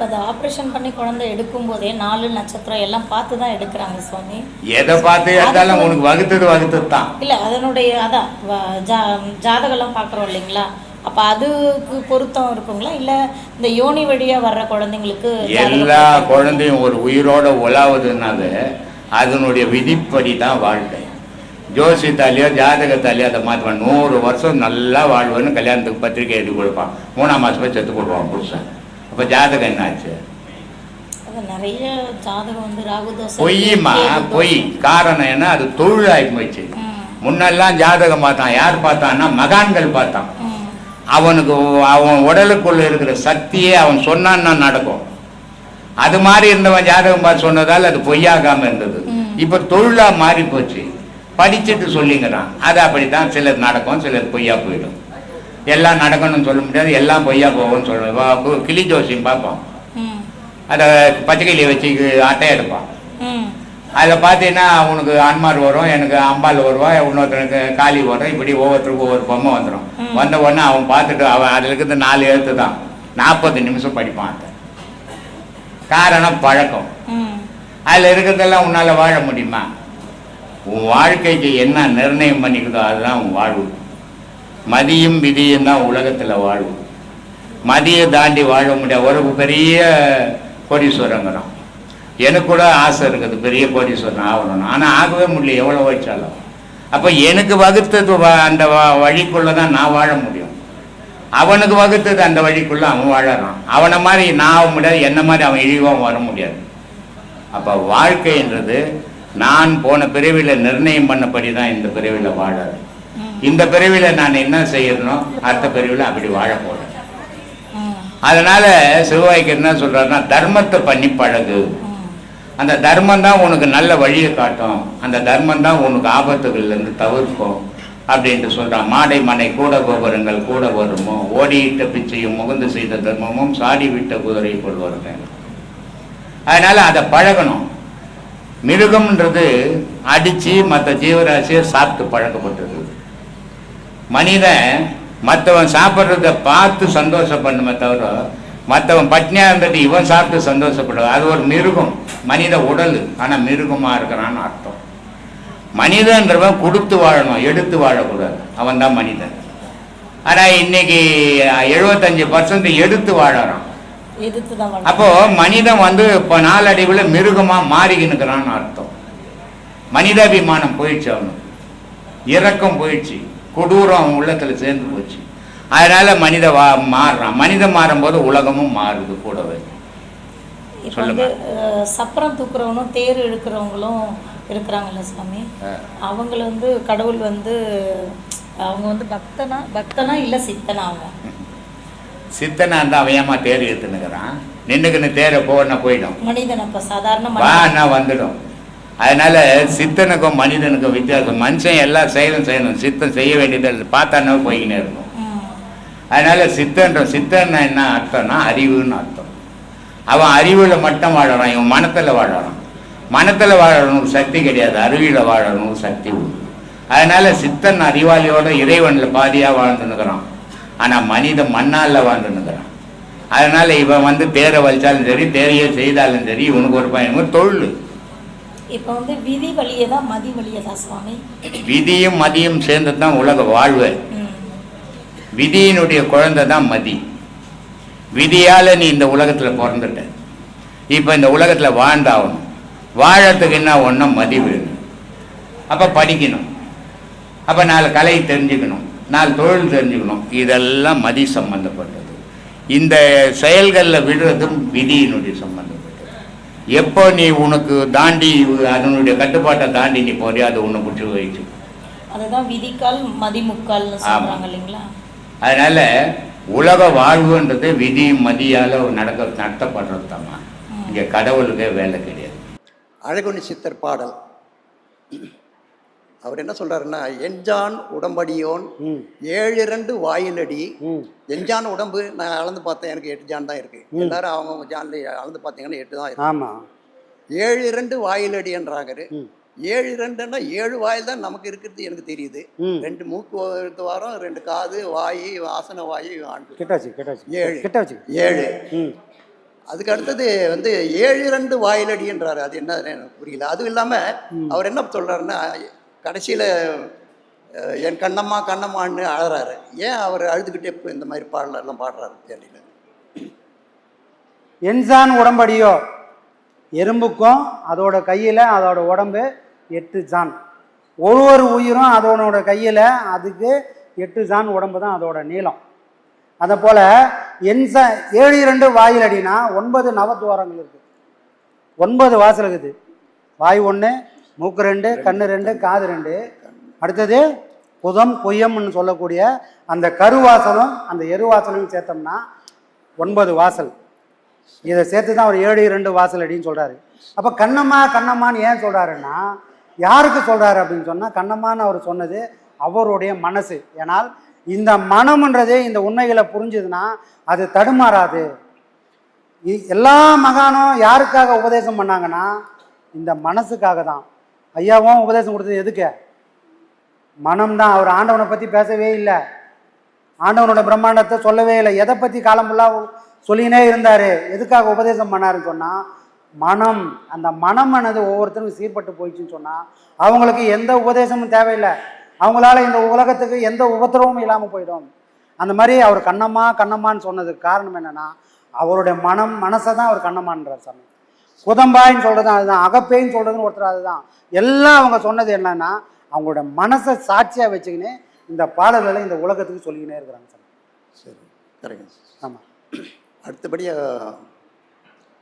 இப்போ அதை ஆப்ரேஷன் பண்ணி குழந்தை எடுக்கும்போதே நாலு நட்சத்திரம் எல்லாம் பார்த்து தான் எடுக்கிறாங்க சுவாமி. எதை பார்த்து எடுத்தாலும் உனக்கு வகுத்தது வகுத்தது தான் இல்லை அதனுடைய அதான் ஜா ஜாதகம்லாம் பார்க்குறோம் இல்லைங்களா? அப்போ அதுக்கு பொருத்தம் இருக்குங்களா? இல்லை இந்த யோனி வழியாக வர்ற குழந்தைங்களுக்கு எல்லா? குழந்தையும் ஒரு உயிரோட உலாவுதுனால அதனுடைய விதிப்படி தான் வாழ்க்கை. ஜோசியத்தாலேயோ ஜாதகத்தாலேயோ அதை மாற்றுவான் நூறு வருஷம் நல்லா வாழ்வேன்னு கல்யாணத்துக்கு பத்திரிக்கை எழுதி கொடுப்பான். மூணாம் மாதம் செத்து போடுவான் புருஷன். அப்போ ஜாதகம் என்னாச்சு? நிறைய ஜாதகம் வந்து ராகு பொய்யுமா? பொய். காரணம் என்ன? அது தொழிலாகி போச்சு முன்னெல்லாம் ஜாதகம் பார்த்தான். யார் பார்த்தான்னா மகான்கள் பார்த்தான். அவனுக்கு அவன் உடலுக்குள்ள இருக்கிற சக்தியே அவன் சொன்னான்னா நடக்கும். அது மாதிரி இருந்தவன் ஜாதகம் பார்த்து சொன்னதால் அது பொய்யாகாம இருந்தது. இப்ப தொழிலா மாறி போச்சு. படிச்சுட்டு சொல்லிங்கிறான். அது அப்படித்தான் சிலது நடக்கும் சிலது பொய்யா போயிடும். எல்லாம் நடக்கணும்னு சொல்ல முடியாது எல்லாம் பொய்யா போகும்னு சொல்லுவோம் கிளி ஜோசியம் பார்ப்போம். அதை பச்சைக்கிளியை வச்சு அட்டை எடுப்பான் அதில் பார்த்தீங்கன்னா உனக்கு அன்மார் வரும் எனக்கு அம்பாள் வருவா இன்னொருத்தனுக்கு காளி வரும் இப்படி ஒவ்வொருத்தருக்கும் ஒவ்வொரு பொம்மை வந்துடும். வந்த உடனே அவன் பார்த்துட்டு அவன் அதில் இருக்கிற நாலு எழுத்து தான். நாற்பது நிமிஷம் படிப்பான் அதை காரணம் பழக்கம். அதில் இருக்கிறதெல்லாம் உன்னால் வாழ முடியுமா? உன் வாழ்க்கைக்கு என்ன நிர்ணயம் பண்ணிக்குதோ அதுதான் உன் வாழ்வு. மதியும் விதியும் தான் உலகத்தில் வாழும். மதியை தாண்டி வாழ முடியாது. ஒரு பெரிய கோடீஸ்வரங்கிறோம் எனக்கு கூட ஆசை இருக்குது பெரிய கோடீஸ்வரன் ஆகணும்னு. ஆனால் ஆகவே முடியல எவ்வளோ வச்சாலும். அப்போ எனக்கு வகுத்தது வ- அந்த வ- தான் நான் வாழ முடியும். அவனுக்கு வகுத்தது அந்த வழிக்குள்ளே அவன் வாழறான். அவனை மாதிரி நான் ஆக முடியாது என்ன மாதிரி அவன் இழிவாக வர முடியாது. அப்போ வாழ்க்கைன்றது நான் போன பிரிவில் நிர்ணயம் பண்ணபடி தான் இந்த பிரிவில் வாழறது. இந்த பிறவியில் நான் என்ன செய்யணும் அடுத்த பிறவியில் அப்படி வாழ போறேன். ம். அதனால சிவவாய்க்கு என்ன சொல்றாருன்னா தர்மத்தை பண்ணி பழகு. அந்த தர்மம் தான் உனக்கு நல்ல வழியை காட்டும். அந்த தர்மம் தான் உனக்கு ஆபத்துகள்ல இருந்து தவிர்க்கும் அப்படின்ட்டு சொல்றான். மாடை மனை கூட கோபுரங்கள் கூட வருமோ? ஓடியிட்ட பிச்சையும் முகுந்து செய்த தர்மமும் சாடி விட்ட குதிரை போல் வருவேன் அதனால அதை பழகணும். மிருகம்ன்றது அடிச்சு மற்ற ஜீவராசியை சாப்பிட்டு பழக்கப்பட்டது. மனிதன் மற்றவன் சாப்பிட்றத பார்த்து சந்தோஷப்படணுமே தவிர மற்றவன் பட்னியா இருந்துட்டு இவன் சாப்பிட்டு சந்தோஷப்படுறது அது ஒரு மிருகம். மனித உடல். ஆனால் மிருகமாக இருக்கிறான்னு அர்த்தம். மனிதன்றவன் கொடுத்து வாழணும். எடுத்து வாழக்கூடாது. அவன் தான் மனிதன். ஆனால் இன்னைக்கு எழுபத்தஞ்சு பர்சன்ட் எடுத்து வாழறான். அப்போ மனிதன் வந்து இப்போ நாளடைவில் மிருகமாக மாறிக்கினுக்கிறான்னு அர்த்தம். மனிதாபிமானம் போயிடுச்சு அவனுக்கு. இரக்கம் போயிடுச்சு. கொடூரம் அவன் உள்ளத்தில் சேர்ந்து போச்சு. அதனால மனித வா மாறுறான். மனிதன் மாறும்போது உலகமும் மாறுது கூடவே. சொல்லுங்க. சப்பரம் தூக்குறவனும் தேர் இழுக்கிறவங்களும் இருக்கிறாங்கல்ல சாமி? அவங்கள வந்து கடவுள் வந்து அவங்க வந்து பக்தனா? பக்தனா இல்லை சித்தனா அவங்க? சித்தனா இருந்தால் அவன் ஏமா தேர் எடுத்துனுக்கிறான் நின்றுக்குன்னு தேரை போன போயிடும். மனிதன் அப்ப சாதாரண வந்துடும். அதனால சித்தனுக்கும் மனிதனுக்கும் வித்தியாசம். மனுஷன் எல்லாம் செயலும் செய்யணும். சித்தன் செய்ய வேண்டியது பார்த்தானே போய்கினே இருக்கும். அதனால் அதனால சித்தன்ற சித்தன்னா என்ன அர்த்தம்னா அறிவுன்னு அர்த்தம். அவன் அறிவில் மட்டும் வாழறான் இவன் மனத்தில் வாழறான். மனத்தில் வாழணும் சக்தி கிடையாது அறிவியில் வாழணும் சக்தி உண்டு. அதனால சித்தன் அறிவாளியோட இறைவனில் பாதியாக வாழ்ந்துன்னுக்கிறான் ஆனால் மனிதன் மண்ணால் வாழ்ந்துன்னுக்கிறான் அதனால இவன் வந்து தேரை வலிச்சாலும் சரி தேரையே செய்தாலும் சரி இவனுக்கு ஒரு பயன். தொழில். இப்போ வந்து விதி வழியே தான் மதி வழியே தான் சுவாமி. விதியும் மதியும் சேர்ந்து தான் உலக வாழ்வு. விதியினுடைய குழந்தை தான் மதி. விதியால் நீ இந்த உலகத்தில் பிறந்துட்ட. இப்போ இந்த உலகத்தில் வாழ்ந்தாகணும். வாழறதுக்கு என்ன ஒன்றா மதி வேணும். அப்போ படிக்கணும். அப்போ நாலு கலையை தெரிஞ்சுக்கணும். நாலு தொழில் தெரிஞ்சுக்கணும். இதெல்லாம் மதி சம்பந்தப்பட்டது. இந்த செயல்களில் விடுறதும் விதியினுடைய சம்பந்தப்பட்டது எப்போ நீ உனக்கு தாண்டி அதனுடைய கட்டுப்பாட்டை தாண்டி நீ போறியோ அது உன்னை பிடிச்சி போயிடுச்சு அதுதான் விதிக்கால் மதிமுக்கால்னு சொல்றாங்க இல்லைங்களா? அதனால உலக வாழ்வுன்றது விதி மதியால் நடக்க நடத்தப்படுறது தாம்மா இங்கே கடவுளுக்கே வேலை கிடையாது. அழகுணி சித்தர் பாடல். அவர் என்ன சொல்றாருன்னா எஞ்சான் உடம்படியோன் ஏழு இரண்டு வாயிலடி. எஞ்சான் உடம்பு நான் அளந்து பார்த்தேன் எனக்கு எட்டு ஜான் தான் இருக்கு. எல்லாரும் அவங்கவுங்க ஜான்ல அளந்து பார்த்தீங்கன்னா எட்டு தான் இருக்கு. ஏழு இரண்டு வாயிலடி என்றாங்க ஏழு இரண்டுன்னா ஏழு வாயில் தான் நமக்கு இருக்கிறது எனக்கு தெரியுது. ரெண்டு மூக்கு வாரம் ரெண்டு காது வாய் வாசனை வாய் ஏழு. ஏழு. அதுக்கு அடுத்தது வந்து ஏழு இரண்டு வாயிலடின்றாரு அது என்ன புரியல. அதுவும் இல்லாமல் அவர் என்ன சொல்றாருன்னா கடைசியில் என் கண்ணம்மா கண்ணம்மான்னு அழகிறாரு ஏன் அவர் அழுதுகிட்டே இப்போ இந்த மாதிரி பாடலெல்லாம் பாடுறாரு தெரியல. என்சான் உடம்படியோ? எறும்புக்கும் அதோட கையில் அதோட உடம்பு எட்டு ஜான். ஒரு ஒரு உயிரும் அதோட கையில் அதுக்கு எட்டு ஜான் உடம்பு தான் அதோட நீளம். அதை போல் என்சா ஏழு இரண்டு வாயில் அடினா ஒன்பது நவத்துவாரங்கள் இருக்குது ஒன்பது வாசல் இருக்குது. வாய் ஒன்று மூக்கு ரெண்டு கண்ணு ரெண்டு காது ரெண்டு. அடுத்தது புதம் பொய்யம்னு சொல்லக்கூடிய அந்த கருவாசலும் அந்த எருவாசலும் சேர்த்தோம்னா ஒன்பது வாசல். இதை சேர்த்து தான் அவர் ஏழு இரண்டு வாசல் அடின்னு சொல்கிறாரு அப்போ கண்ணம்மா கண்ணம்மான்னு ஏன் சொல்கிறாருன்னா யாருக்கு சொல்கிறாரு அப்படின்னு சொன்னால் கண்ணம்மான்னு அவர் சொன்னது அவருடைய மனசு. ஏன்னால் இந்த மனம்ன்றது இந்த உண்மைகளை புரிஞ்சுதுன்னா அது தடுமாறாது. எல்லா மகானும் யாருக்காக உபதேசம் பண்ணாங்கன்னா இந்த மனசுக்காக தான் ஐயாவும் உபதேசம் கொடுத்தது எதுக்கு? மனம்தான். அவர் ஆண்டவனை பற்றி பேசவே இல்லை. ஆண்டவனோட பிரம்மாண்டத்தை சொல்லவே இல்லை. எதை பற்றி காலம் ஃபுல்லாக சொல்லினே இருந்தார். எதுக்காக உபதேசம் பண்ணாருன்னு சொன்னால் மனம். அந்த மனமானது ஒவ்வொருத்தருக்கும் சீர்பட்டு போயிடுச்சுன்னு சொன்னால் அவங்களுக்கு எந்த உபதேசமும் தேவையில்லை. அவங்களால இந்த உலகத்துக்கு எந்த உபத்திரவமும் இல்லாமல் போயிடும். அந்த மாதிரி அவர் கண்ணம்மா கண்ணம்மான்னு சொன்னதுக்கு காரணம் என்னென்னா அவருடைய மனம் மனசை தான் அவர் கண்ணம்மான்றார் சாமி. குதம்பாயின்னு சொல்கிறது அதுதான் அகப்பேன்னு சொல்கிறதுன்னு ஒருத்தர் அதுதான். எல்லாம் அவங்க சொன்னது என்னன்னா அவங்களோட மனசை சாட்சியாக வச்சுக்கின்னு இந்த பாடல்களை இந்த உலகத்துக்கு சொல்லிக்கினே இருக்கிறாங்க சாமி சரி கரெக்ட். ஆமாம் அடுத்தபடியாக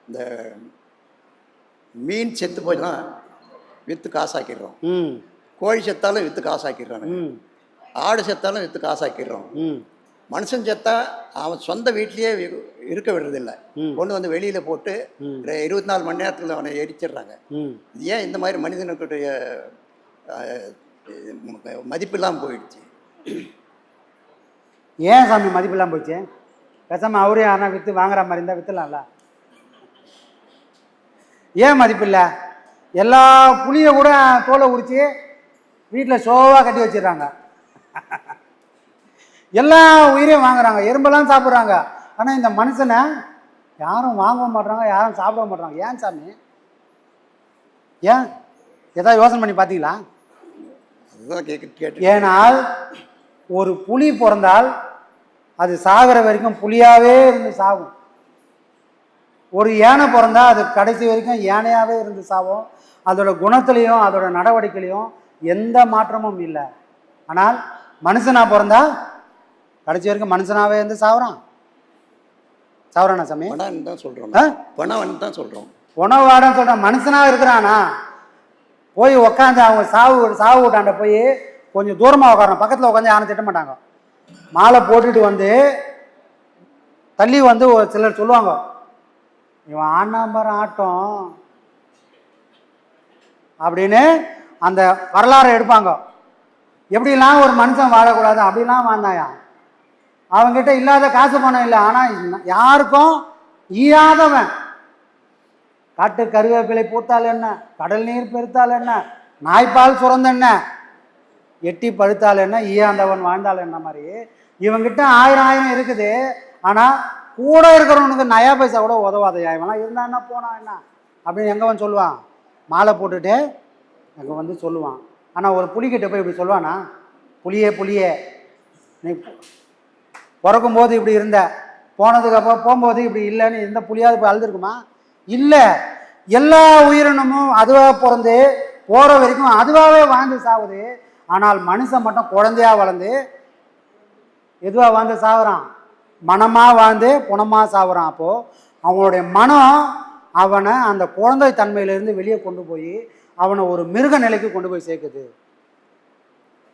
இந்த மீன் செத்து போச்சுன்னா விற்று காசாக்கிடுறோம். ம். கோழி செத்தாலும் விற்று காசாக்கிடுறாங்க. ம். ஆடு செத்தாலும் விற்று காசாக்கிடுறோம். ம். மனுஷன் செத்தா அவன் சொந்த வீட்லயே இருக்க விடுறதில்ல. கொண்டு வந்து வெளியில போட்டு இருபத்தி நாலு மணி நேரத்தில் அவனை எரிச்சிடுறாங்க. ஏன் இந்த மாதிரி மனிதனுக்குடைய அஹ், ம- மதிப்பில்லாம போயிடுச்சு? ஏன் சாமி மதிப்பில்லாம போச்சு பேசாமல் அவரே யாரா விற்று வாங்குற மாதிரி இருந்தால் விற்றுலாம்ல ஏன் மதிப்பில்லை? எல்லா புளியை கூட தோலை உரித்து வீட்டில் ஷோவாக கட்டி வச்சிடுறாங்க. எல்லா உயிரையும் வாங்குறாங்க. எறும்பெல்லாம் சாப்பிட்றாங்க. ஆனால் இந்த மனுஷனை யாரும் வாங்க மாட்றாங்க யாரும் சாப்பிட மாட்றாங்க. ஏன் சாமி? ஏன்? ஏதாவது யோசனை பண்ணி பார்த்தீங்களா ஏனால் ஒரு புலி பிறந்தால் அது சாகிற வரைக்கும் புலியாவே இருந்து சாகும். ஒரு யானை பிறந்தா அது கடைசி வரைக்கும் யானையாவே இருந்து சாகும். அதோட குணத்திலையும் அதோட நடவடிக்கையிலையும் எந்த மாற்றமும் இல்லை. ஆனால் மனுஷனா பிறந்தா கடைசி வரைக்கும் மனுஷனாவே இருந்து சாவுறான் சாவுறானா சாமி. பணம் தான் சொல்றோம். ஆ? பணம் தான் சொல்றோம். உணவாடன்னு சொல்கிறான் மனுஷனா இருக்கிறானா? போய் உக்காந்து அவங்க சாவு சாவு வீட்டாண்ட போய் கொஞ்சம் தூரமாக உட்காரணும் பக்கத்தில் உட்காந்து யாரும் திட்ட மாட்டாங்க. மாலை போட்டுட்டு வந்து தள்ளி வந்து ஒரு சிலர் சொல்லுவாங்க இவன் ஆண்டாம்பரம் ஆட்டம். அப்படின்னு அந்த வரலாறை எடுப்பாங்க. எப்படிலாம் ஒரு மனுஷன் வாழக்கூடாது அப்படிலாம் வாழ்ந்தாயா? அவன்கிட்ட இல்லாத காசு பணம் இல்லை. ஆனால் யாருக்கும் ஈயாதவன் காட்டு கருவேப்பிலை பூத்தால் என்ன? கடல் நீர் பெருத்தால் என்ன? நாய்ப்பால் சுரந்த என்ன? எட்டி பழுத்தால் என்ன? ஈயாந்தவன் வாழ்ந்தால் என்ன மாதிரி? இவங்கிட்ட ஆயிரம் ஆயிரம் இருக்குது. ஆனால் கூட இருக்கிறவனுக்கு நயா பைசா கூட உதவாதையா? இவன்லாம் இருந்தா என்ன போனா என்ன? அப்படின்னு எங்கே வந்து சொல்லுவான்? மாலை போட்டுட்டு அங்கே வந்து சொல்லுவான். ஆனால் ஒரு புலிக்கிட்ட போய் இப்படி சொல்லுவானா? புளியே புளியே நீ பிறக்கும்போது இப்படி இருந்த போனதுக்கப்புறம் போகும்போது இப்படி இல்லைன்னு இருந்தால் புலியாவது போய் அழுதுருக்குமா? இல்லை. எல்லா உயிரினமும் அதுவாக பிறந்து போகிற வரைக்கும் அதுவாகவே வாழ்ந்து சாகுது ஆனால் மனுஷன் மட்டும் குழந்தையா வளர்ந்து எதுவாக வாழ்ந்து சாகுறான் மனமாக வாழ்ந்து புணமாக சாகுறான் அப்போது அவனுடைய மனம் அவனை அந்த குழந்தை தன்மையிலேருந்து வெளியே கொண்டு போய் அவனை ஒரு மிருக நிலைக்கு கொண்டு போய் சேர்க்குது.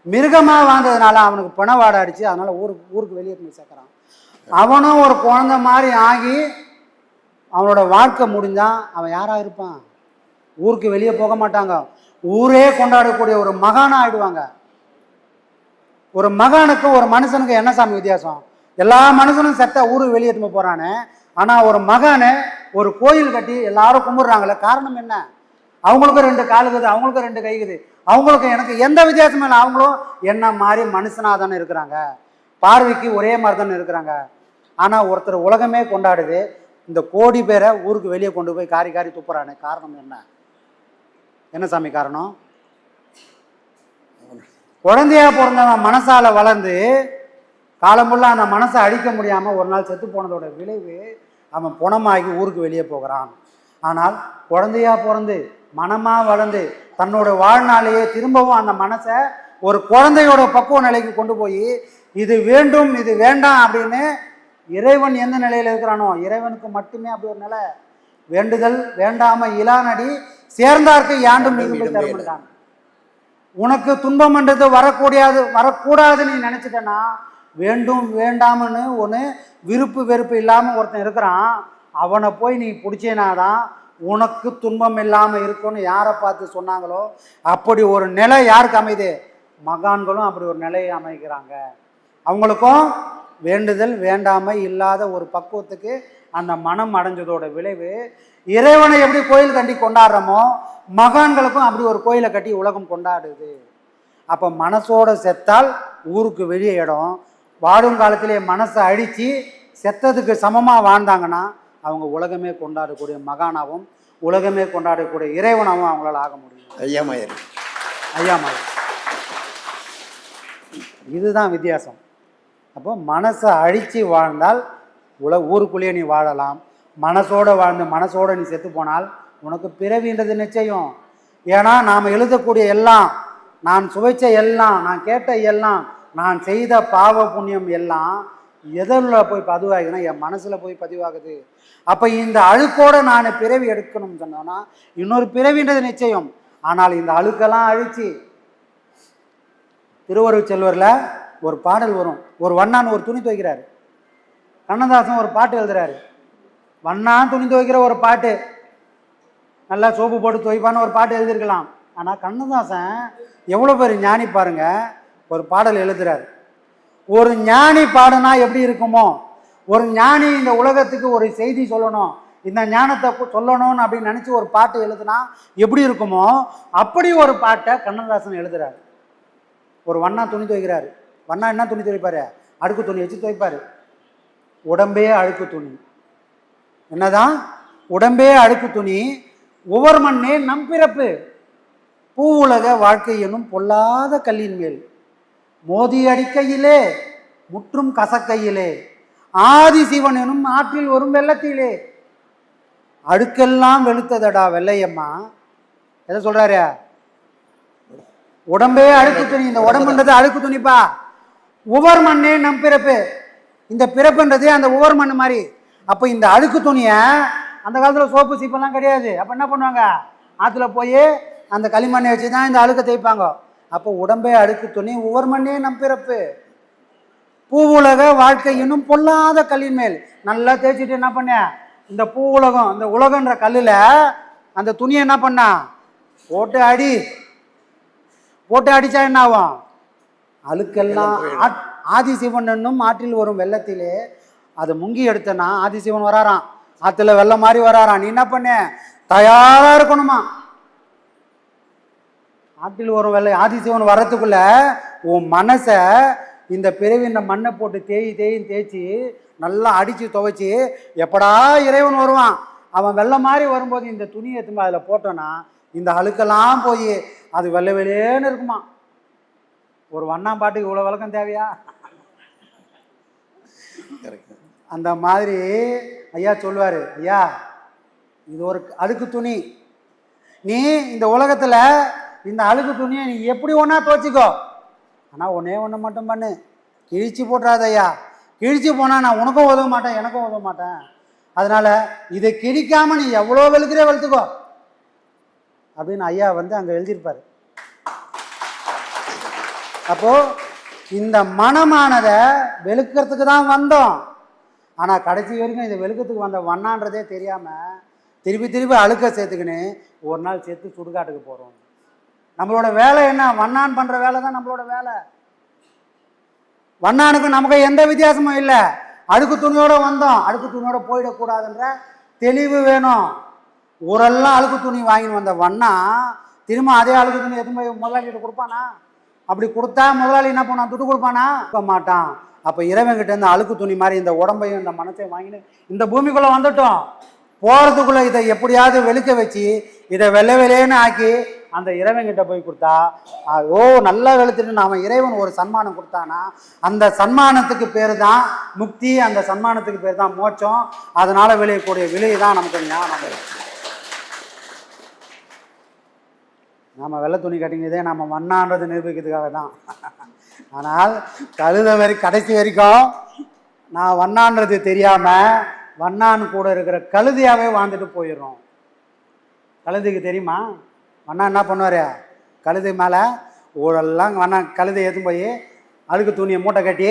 மிருகமாக வாழ்ந்ததுனால அவனுக்கு பிணவாடை அடிச்சு அதனால் ஊருக்கு ஊருக்கு வெளியே போய் சேர்க்குறான். அவனும் ஒரு குழந்தை மாதிரி ஆகி அவனோட வாழ்க்கை முடிஞ்சால் அவன் யாராக இருப்பான்? ஊருக்கு வெளியே போக மாட்டாங்க. ஊரே கொண்டாடக்கூடிய ஒரு மகானாக ஆயிடுவாங்க. ஒரு மகானுக்கும் ஒரு மனுஷனுக்கும் என்ன சாமி வித்தியாசம்? எல்லா மனுஷனும் செத்த ஊருக்கு வெளியே போகிறானே ஆனால் ஒரு மகானை ஒரு கோயில் கட்டி எல்லாரும் கும்பிடுறாங்களே காரணம் என்ன? அவங்களுக்கும் ரெண்டு கால் அவங்களுக்கும் ரெண்டு கைக்குது அவங்களுக்கும் எனக்கு எந்த வித்தியாசமும் இல்லை. அவங்களும் என்ன மாதிரி மனுஷனாக தானே இருக்கிறாங்க. பார்வைக்கு ஒரே மாதிரி தானே இருக்கிறாங்க. ஆனால் ஒருத்தர் உலகமே கொண்டாடுது. இந்த கோடி பேரை ஊருக்கு வெளியே கொண்டு போய் காரி காரி துப்புறானே. காரணம் என்ன? என்ன சாமி காரணம்? குழந்தையா பிறந்தவன் மனசால வளர்ந்து காலமுள்ள அந்த மனசை அழிக்க முடியாமல் ஒரு நாள் செத்து போனதோட விளைவு அவன் புணமாகி ஊருக்கு வெளியே போகிறான். ஆனால் குழந்தையா பிறந்து மனமா வளர்ந்து தன்னோட வாழ்நாளையே திரும்பவும் அந்த மனசை ஒரு குழந்தையோட பக்குவ நிலைக்கு கொண்டு போய் இது வேண்டும் இது வேண்டாம் அப்படின்னு இறைவன் எந்த நிலையில இருக்கிறானோ இறைவனுக்கு மட்டுமே அப்படி ஒரு நிலை. வேண்டுதல் வேண்டாம இலானடி சேர்ந்தார்க்கு யாண்டும் மிகுந்த தருமன்றான் உனக்கு துன்பம்ன்றது வரக்கூடியாது வரக்கூடாது நீ நினச்சிட்டனா வேண்டும் வேண்டாம்னு ஒன்று விருப்பு வெறுப்பு இல்லாமல் ஒருத்தன் இருக்கிறான். அவனை போய் நீ பிடிச்சேனாதான் உனக்கு துன்பம் இல்லாமல் இருக்கும்னு யாரை பார்த்து சொன்னாங்களோ அப்படி ஒரு நிலை யாருக்கு அமையுது? மகான்களும் அப்படி ஒரு நிலையை அமைக்கிறாங்க. அவங்களுக்கும் வேண்டுதல் வேண்டாமை இல்லாத ஒரு பக்குவத்துக்கு அந்த மனம் அடைஞ்சதோட விளைவு இறைவனை எப்படி கோயில் கட்டி கொண்டாடுறோமோ மகான்களுக்கும் அப்படி ஒரு கோயிலை கட்டி உலகம் கொண்டாடுது. அப்போ மனசோட செத்தால் ஊருக்கு வெளியே இடம். வாடும் காலத்திலே மனசை அழித்து செத்ததுக்கு சமமாக வாழ்ந்தாங்கன்னா அவங்க உலகமே கொண்டாடக்கூடிய மகானாவும் உலகமே கொண்டாடக்கூடிய இறைவனாகவும் அவங்களால ஆக முடியும். ஐயா மயர் ஐயா மாதிரி இதுதான் வித்தியாசம். அப்போ மனசை அழித்து வாழ்ந்தால் உல ஊருக்குள்ளேயே நீ வாழலாம். மனசோட வாழ்ந்து மனசோட நீ செத்து போனால் உனக்கு பிறவின்றது நிச்சயம். ஏன்னா நாம் எழுதக்கூடிய எல்லாம் நான் சுவைச்ச எல்லாம் நான் கேட்ட எல்லாம் நான் செய்த பாவ புண்ணியம் எல்லாம் எதில் போய் பதிவாகுதுன்னா என் மனசில் போய் பதிவாகுது. அப்போ இந்த அழுக்கோட நான் பிறவி எடுக்கணும்னு சொன்னோன்னா இன்னொரு பிறவின்றது நிச்சயம். ஆனால் இந்த அழுக்கெல்லாம் அழிச்சு திருவருள் செல்வரில் ஒரு பாடல் வரும். ஒரு வண்ணான் ஒரு துணி துவைக்கிறாரு. கண்ணதாசன் ஒரு பாட்டு எழுதுறாரு. வண்ணான் துணி துவைக்கிற ஒரு பாட்டு. நல்லா சோப்பு போட்டு துவைப்பான்னு ஒரு பாட்டு எழுதியிருக்கலாம். ஆனால் கண்ணதாசன் எவ்வளோ பேர் ஞானி பாருங்க ஒரு பாடல் எழுதுறாரு. ஒரு ஞானி பாடுனா எப்படி இருக்குமோ? ஒரு ஞானி இந்த உலகத்துக்கு ஒரு செய்தி சொல்லணும். இந்த ஞானத்தை சொல்லணும்னு அப்படின்னு நினச்சி ஒரு பாட்டு எழுதுனா எப்படி இருக்குமோ அப்படி ஒரு பாட்டை கண்ணதாசன் எழுதுறாரு. ஒரு வண்ணா துணி துவைக்கிறாரு. வண்ணா என்ன துணி துவைப்பார்? அடுக்கு துணி வச்சு துவைப்பார். உடம்பே அழுக்கு துணி. என்னதான்? உடம்பே அழுக்கு துணி ஒவ்வொரு மண்ணே நம் பிறப்பு. பூ உலக வாழ்க்கை எனும் பொல்லாத கல்லின் மேல். மோதி அடிக்கையிலே முற்றும் கசக்கையிலே ஆதி சிவன் எனும் ஆற்றில் வரும் வெள்ளத்திலே. அடுக்கெல்லாம் வெளுத்ததடா வெள்ளையம்மா. எதை சொல்றாரு? உடம்பே அழுக்கு துணி இந்த உடம்புன்றது அழுக்கு துணிப்பா. உவர் மண்ணே நம் பிறப்பு. இந்த பிறப்புன்றது அந்த உவர் மண் மாதிரி. அப்போ இந்த அழுக்கு துணியை அந்த காலத்தில் சோப்பு சீப்பெல்லாம் கிடையாது. அப்போ என்ன பண்ணுவாங்க? ஆற்றுல போய் அந்த களிமண்ணை வச்சு தான் இந்த அழுக்கை தேய்ப்பாங்க. அப்போ உடம்பே அழுக்கு துணி உவர் மண்ணே நம் பிறப்பு. பூ உலக வாழ்க்கை இன்னும் பொல்லாத கல்லின் மேல். நல்லா தேய்ச்சிட்டு என்ன பண்ண? இந்த பூ உலகம் இந்த உலகன்ற கல்லில் அந்த துணியை என்ன பண்ணா? போட்டு அடி. போட்டு அடிச்சா என்ன ஆகும்? அழுக்கெல்லாம் ஆதிசிவன் என்னும் ஆற்றில் வரும் வெள்ளத்திலே அதை முங்கி எடுத்தனா ஆதிசிவன் வராராம். ஆற்றுல வெள்ளம் மாதிரி வராராம். நீ என்ன பண்ண? தயாரா இருக்கணுமா? ஆற்றில் ஒரு வெள்ளை ஆதிசிவன் வர்றதுக்குள்ள உன் மனசை இந்த பிறவி இந்த மண்ணை போட்டு தேய் தேயும் தேய்ச்சி நல்லா அடித்து துவைச்சி எப்படா இறைவன் வருவான்? அவன் வெள்ளம் மாதிரி வரும்போது இந்த துணியை எடுத்துமா அதில் போட்டோன்னா இந்த அழுக்கெல்லாம் போய் அது வெள்ளை வெளியேன்னு இருக்குமா? ஒரு வண்ணாம்பாட்டுக்கு இவ்வளோ விளக்கம் தேவையா? அந்த மாதிரி ஐயா சொல்லுவார் ஐயா இது ஒரு அழுக்கு துணி. நீ இந்த உலகத்தில் இந்த அழுக்கு துணியை நீ எப்படி ஒன்றா துவச்சிக்கோ? ஆனால் ஒன்றே ஒன்று மட்டும் பண்ணு. கிழிச்சு போட்டுறாதையா கிழிச்சு போனால் நான் உனக்கும் உதவ மாட்டேன் எனக்கும் உதவ மாட்டேன். அதனால் இதை கிழிக்காமல் நீ எவ்வளோ வெளுக்கிறே வெளுத்துக்கோ அப்படின்னு ஐயா வந்து அங்கே எழுதியிருப்பார். அப்போது இந்த மனமானதை வெளுக்கிறதுக்கு தான் வந்தோம். ஆனால் கடைசி வரைக்கும் இதை வெளுக்கிறதுக்கு வந்த வண்ணான்றதே தெரியாமல் திருப்பி திருப்பி அழுக்க சேர்த்துக்கின்னு ஒரு நாள் சேர்த்து சுடுகாட்டுக்கு போகிறோம் நம்மளோட வேலை என்ன? வண்ணான் பண்ணுற வேலை தான் நம்மளோட வேலை. வண்ணானுக்கும் நமக்கு எந்த வித்தியாசமும் இல்லை. அழுக்கு துணியோட வந்தோம். அழுக்கு துணியோட போயிடக்கூடாதுன்ற தெளிவு வேணும். ஊரெல்லாம் அழுக்கு துணி வாங்கின்னு வந்த வண்ணா திரும்ப அதே அழுக்கு துணி எதுவும் போய் முதலாளிகிட்ட கொடுப்பானா? அப்படி கொடுத்தா முதலாளி என்ன பண்ணான் துட்டு கொடுப்பானா? கொடுக்க மாட்டான். அப்போ இறைவன்கிட்ட இருந்து அழுக்கு துணி மாதிரி இந்த உடம்பையும் இந்த மனசையும் வாங்கின்னு இந்த பூமிக்குள்ளே வந்துட்டோம். போகிறதுக்குள்ளே இதை எப்படியாவது வெளுக்க வச்சு இதை வெள்ளை வெள்ளையன்னு ஆக்கி அந்த இறைவன்கிட்ட போய் கொடுத்தா ஓ நல்லா வெளுத்துட்டு நாம இறைவன் ஒரு சன்மானம் கொடுத்தானா அந்த சன்மானத்துக்கு பேர் தான் முக்தி அந்த சன்மானத்துக்கு பேர் தான் மோட்சம். அதனால விளையக்கூடிய விலை தான் நமக்கு ஞானம் நாம் வெள்ளை துணி கட்டினதே நம்ம மண்ணான்றது நிரூபிக்கிறதுக்காக தான் ஆனால் கழுத வரை கடைசி வரைக்கும் நான் வண்ணான்றது தெரியாமல் வண்ணான் கூட இருக்கிற கழுதையாகவே வாழ்ந்துட்டு போயிடுறோம். கழுதுக்கு தெரியுமா? அண்ணா என்ன பண்ணுவார்? கழுதை மேலே ஊரெல்லாம் அண்ணா கழுதை எதுவும் போய் அழுக்கு துணியை மூட்டை கட்டி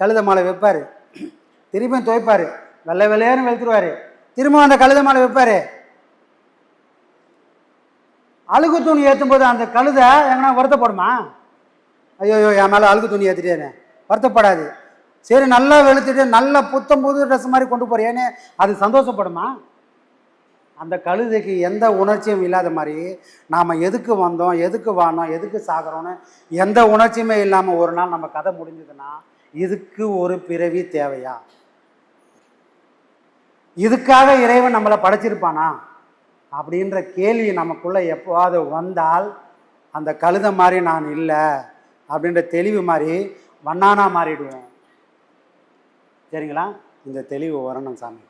கழுத மாலை வைப்பார். திரும்பியும் துவைப்பார். வெள்ளை வெள்ளையன்னு வெளுத்துருவார். திரும்ப அந்த கழுத மாலை வைப்பார். அழுக்கு துணி ஏற்றும் போது அந்த கழுதை எங்கன்னா வருத்தப்படுமா? ஐயோயோ என் மேலே அழுக்கு துணி ஏற்றிட்டேன்னு வருத்தப்படாது. சரி நல்லா வெளுத்துட்டு நல்லா புத்தம் புது ட்ரெஸ் மாதிரி கொண்டு போகிறேன்னு அது சந்தோஷப்படுமா? அந்த கழுதைக்கு எந்த உணர்ச்சியும் இல்லாத மாதிரி நாம் எதுக்கு வந்தோம் எதுக்கு வானோம் எதுக்கு சாகிறோன்னு எந்த உணர்ச்சியுமே இல்லாமல் ஒரு நாள் நம்ம கதை முடிஞ்சதுன்னா இதுக்கு ஒரு பிறவி தேவையா? இதுக்காக இறைவன் நம்மளை படைச்சிருப்பானா? அப்படின்ற கேள்வி நமக்குள்ளே எப்போவாவது வந்தால் அந்த கழுதை மாதிரி நான் இல்லை அப்படின்ற தெளிவு மாதிரி வண்ணானா மாறிடுவோம். சரிங்களா? இந்த தெளிவு வரணும் சாமி.